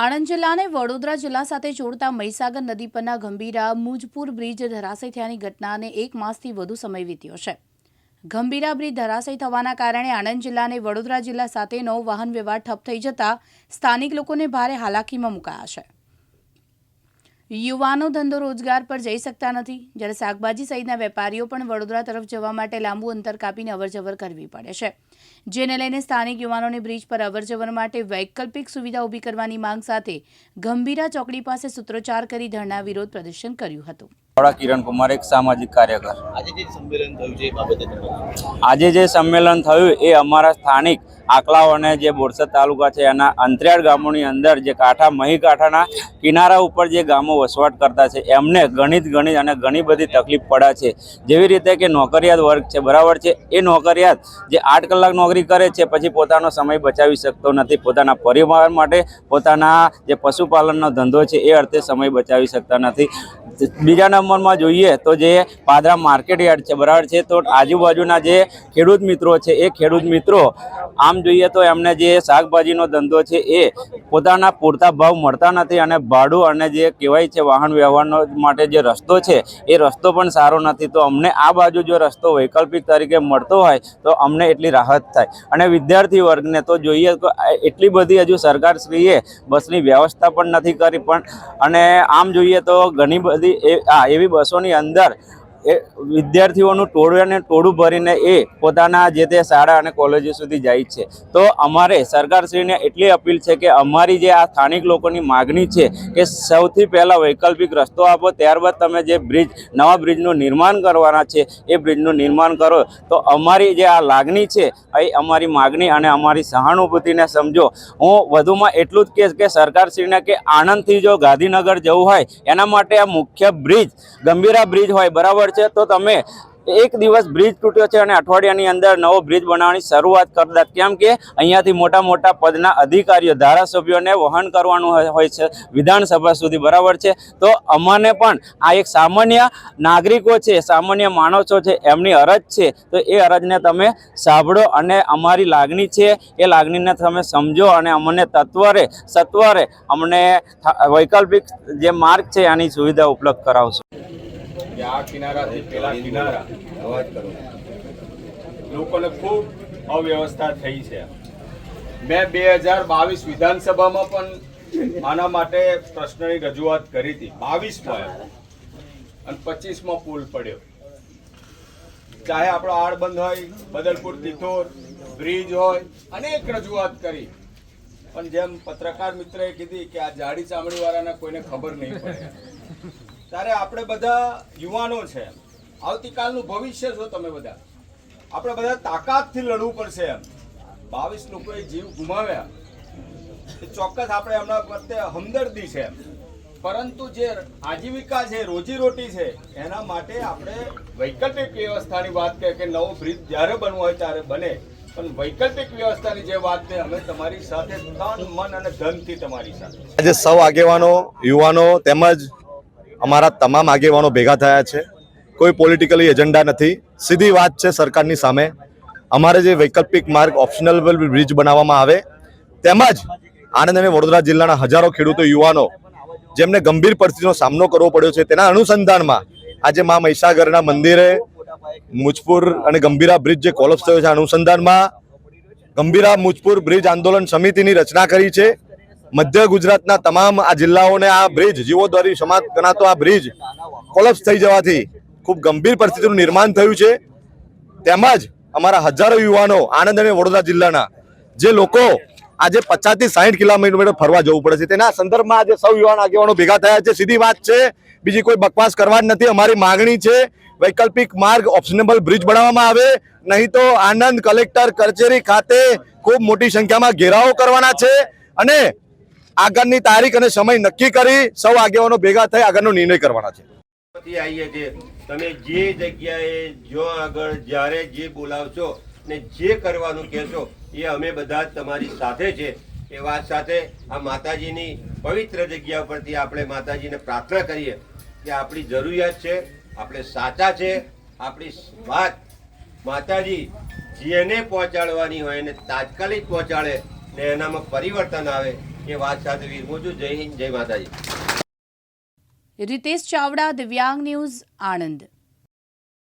આણંદ જિલ્લાને વડોદરા જિલ્લા સાથે જોડતા મહીસાગર નદી પરના ગંભીરા મુજપુર બ્રિજ ધરાશય થયાની ઘટનાને એક માસથી વધુ સમય વીત્યો છે. ગંભીરા બ્રિજ ધરાશય થવાના કારણે આણંદ જિલ્લાને વડોદરા જિલ્લા સાથેનો વાહન વ્યવહાર ઠપ થઈ જતા સ્થાનિક લોકોને ભારે હાલાકીમાં મુકાયા છે. યુવાનો ધંધો રોજગાર પર જઈ શકતા નથી. જ્યારે શાકભાજી સહિતના વેપારીઓ પણ વડોદરા તરફ જવા માટે લાંબુ અંતર કાપીને અવરજવર કરવી પડે છે. જેને લઈને સ્થાનિક યુવાનોને બ્રિજ પર અવરજવર માટે વૈકલ્પિક સુવિધા ઊભી કરવાની માંગ સાથે ગંભીરા ચોકડી પાસે સૂત્રોચ્ચાર કરી ધરણા વિરોધ પ્રદર્શન કર્યું હતું. આપણા કિરણ કુમાર એક સામાજિક કાર્યકર. આજે જે સંમેલન થયું છે એ બાબતે આજે જે સંમેલન થયું એ અમારા સ્થાનિક આકલાવ અને જે બોરસદ તાલુકા છે એના અંતરિયાળ ગામોની અંદર જે કાંઠા મહી કાંઠાના કિનારા ઉપર જે ગામો વસવાટ કરતા છે એમને ગણિત ગણિત અને ઘણી બધી તકલીફ પડે છે. જેવી રીતે કે નોકરિયાત વર્ગ છે બરાબર છે? એ નોકરિયાત જે આઠ કલાક નોકરી કરે છે પછી પોતાનો સમય બચાવી શકતો નથી. પોતાના પરિવાર માટે પોતાના જે પશુપાલનનો ધંધો છે એ અર્થે સમય બચાવી શકતા નથી. બીજા નંબરમાં જોઈએ તો જે પાદરા માર્કેટ યાર્ડ છે, બરાબર છે? તો આજુબાજુના જે ખેડૂત મિત્રો છે, એ ખેડૂત મિત્રો, આમ જોઈએ તો એમને જે શાકભાજીનો ધંધો છે, એ પોતાના પૂરતા ભાવ મળતા નથી અને ભાડું અને જે કહેવાય છે, વાહન વ્યવહારનો માટે જે રસ્તો છે, એ રસ્તો પણ સારો નથી. તો અમને આ બાજુ જો રસ્તો વૈકલ્પિક તરીકે મળતો હોય, તો અમને એટલી રાહત થાય. અને વિદ્યાર્થી વર્ગને તો જોઈએ તો એટલી બધી હજુ સરકારશ્રીએ બસની વ્યવસ્થા પણ નથી કરી, પણ અને આમ જોઈએ તો ઘણી બધી એ આ એવી બસોની અંદર એ વિદ્યાર્થીઓનું ટોળું અને ટોળું ભરીને એ પોતાના જે તે શાળા અને કોલેજો સુધી જાય છે. તો અમારે સરકારશ્રીને એટલી અપીલ છે કે અમારી જે આ સ્થાનિક લોકોની માગણી છે કે સૌથી પહેલાં વૈકલ્પિક રસ્તો આપો, ત્યારબાદ તમે જે બ્રિજ, નવા બ્રિજનું નિર્માણ કરવાના છે, એ બ્રિજનું નિર્માણ કરો. તો અમારી જે આ લાગણી છે, એ અમારી માગણી અને અમારી સહાનુભૂતિને સમજો. હું વધુમાં એટલું જ કહીશ કે સરકારશ્રીને કે આણંદથી જો ગાંધીનગર જવું હોય, એના માટે આ મુખ્ય બ્રિજ, ગંભીરા બ્રિજ હોય, બરાબર છે, તો તમે એક દિવસ બ્રિજ તૂટ્યો છે અને અઠવાડિયાની અંદર નવો બ્રિજ બનાવવાની શરૂઆત કરતા કેમ કે અહીંયાથી મોટા મોટા પદના અધિકારીઓ, ધારાસભ્યોને વહન કરવાનું હોય છે, વિધાનસભા સુધી, બરાબર છે? તો અમને પણ આ એક સામાન્ય નાગરિકો છે, સામાન્ય માણસો છે, એમની અરજ છે. તો એ અરજને તમે સાંભળો અને અમારી લાગણી છે, એ લાગણીને તમે સમજો અને અમને તત્વરે, સત્વરે અમને વૈકલ્પિક જે માર્ગ છે, આની સુવિધા ઉપલબ્ધ કરાવશો. કે આ કિનારાથી પેલા કિનારા. અવાજ કરો લોકોને ખૂબ અવ્યવસ્થા થઈ છે. મેં બે હજાર બાવીસ વિધાનસભામાં પણ આના માટે પ્રશ્નની રજૂઆત કરી હતી. બાવીસમાં અને પચીસમાં પુલ પડ્યો. ચાહે આપણો આડબંધ હોય, બદલપુર, તિથોર, બ્રિજ હોય, અનેક રજૂઆત કરી. પણ જેમ પત્રકાર મિત્રએ કીધી કે આ જાડી ચામડી વાળાને કોઈને ખબર નહીં પડે. ત્યારે આપણે બધા યુવાનો છે આવતીકાલનું ભવિષ્ય છો તમે બધા, આપણે બધા તાકાતથી લડવું પડશે એમ. બાવીસ લોકોએ જીવ ગુમાવ્યા. એ ચોક્કસ આપણે હમણાં પ્રત્યે હમદર્દી છે પરંતુ જે આજીવિકા છે, રોજીરોટી છે, એના માટે આપણે વૈકલ્પિક વ્યવસ્થાની વાત કરીએ કે નવો બ્રિજ જ્યારે બનવો હોય ત્યારે બને. આજે સૌ આગેવાનો, યુવાનો તેમજ અમારા તમામ આગેવાનો ભેગા થયા છે. કોઈ પોલિટિકલી એજન્ડા નથી. સીધી વાત છે સરકારની સામે. અમારે જે વૈકલ્પિક માર્ગ ઓપ્શનલ બ્રિજ બનાવવામાં આવે, તેમજ આણંદ અને વડોદરા જિલ્લાના હજારો ખેડૂતો, યુવાનો, જેમને ગંભીર પરિસ્થિતિનો સામનો કરવો પડ્યો છે, તેના અનુસંધાનમાં આજે મા મહીસાગરના મંદિરે મુજપુર અને ગંભીરા બ્રિજ જે કોલેપ્સ થયો છે અનુસંધાનમાં ગંભીરા મુજપુર બ્રિજ આંદોલન સમિતિની રચના કરી છે. મધ્ય ગુજરાતના તમામ આ જિલ્લાઓને આ બ્રિજ, જીવોદ્વારી સમાજ ગણાતો આ બ્રિજ કોલેપ્સ થઈ જવાથી ખૂબ ગંભીર પરિસ્થિતિનું નિર્માણ થયું છે. તેમજ અમારા હજારો યુવાનો આણંદ અને વડોદરા જિલ્લાના જે લોકો આજે પચાસથી સાહીઠ કિલોમીટર ફરવા જવું પડે છે. તેના સંદર્ભમાં આજે સૌ યુવાન આગેવાનો ભેગા થયા છે. સીધી વાત છે બીજી કોઈ બકવાસ કરવા જ નથી. અમારી માગણી છે વૈકલ્પિક માર્ગ ઓપ્શનેબલ બ્રિજ બનાવવામાં આવે. નહીં તો આનંદ કલેક્ટર કચેરી ખાતે ખૂબ મોટી સંખ્યામાં ઘેરાવો કરવાના છે. અને આગળની તારીખ અને સમય નક્કી કરી સૌ આગેવાનો ભેગા થઈ આગળનો નિર્ણય કરવાના છે. તમે જે જગ્યાએ જો આગળ જ્યારે જે બોલાવશો ને જે કરવાનું કહેશો, એ અમે બધા તમારી સાથે છે. એ વાત સાથે આ માતાજીની પવિત્ર જગ્યા પરથી આપણે માતાજીને પ્રાર્થના કરીએ. કે આપણી જરૂરિયાત છે, આપણે સાચા છે, આપણી વાત માતાજી જેને પહોંચાડવાની હોય એને તાત્કાલિક પહોંચાડે ને એનામાં પરિવર્તન આવે એ વાત સાથે વિરમું છું જય હિન્દ, જય માતાજી. રિતેશ ચાવડા, દિવ્યાંગ ન્યૂઝ, આણંદ.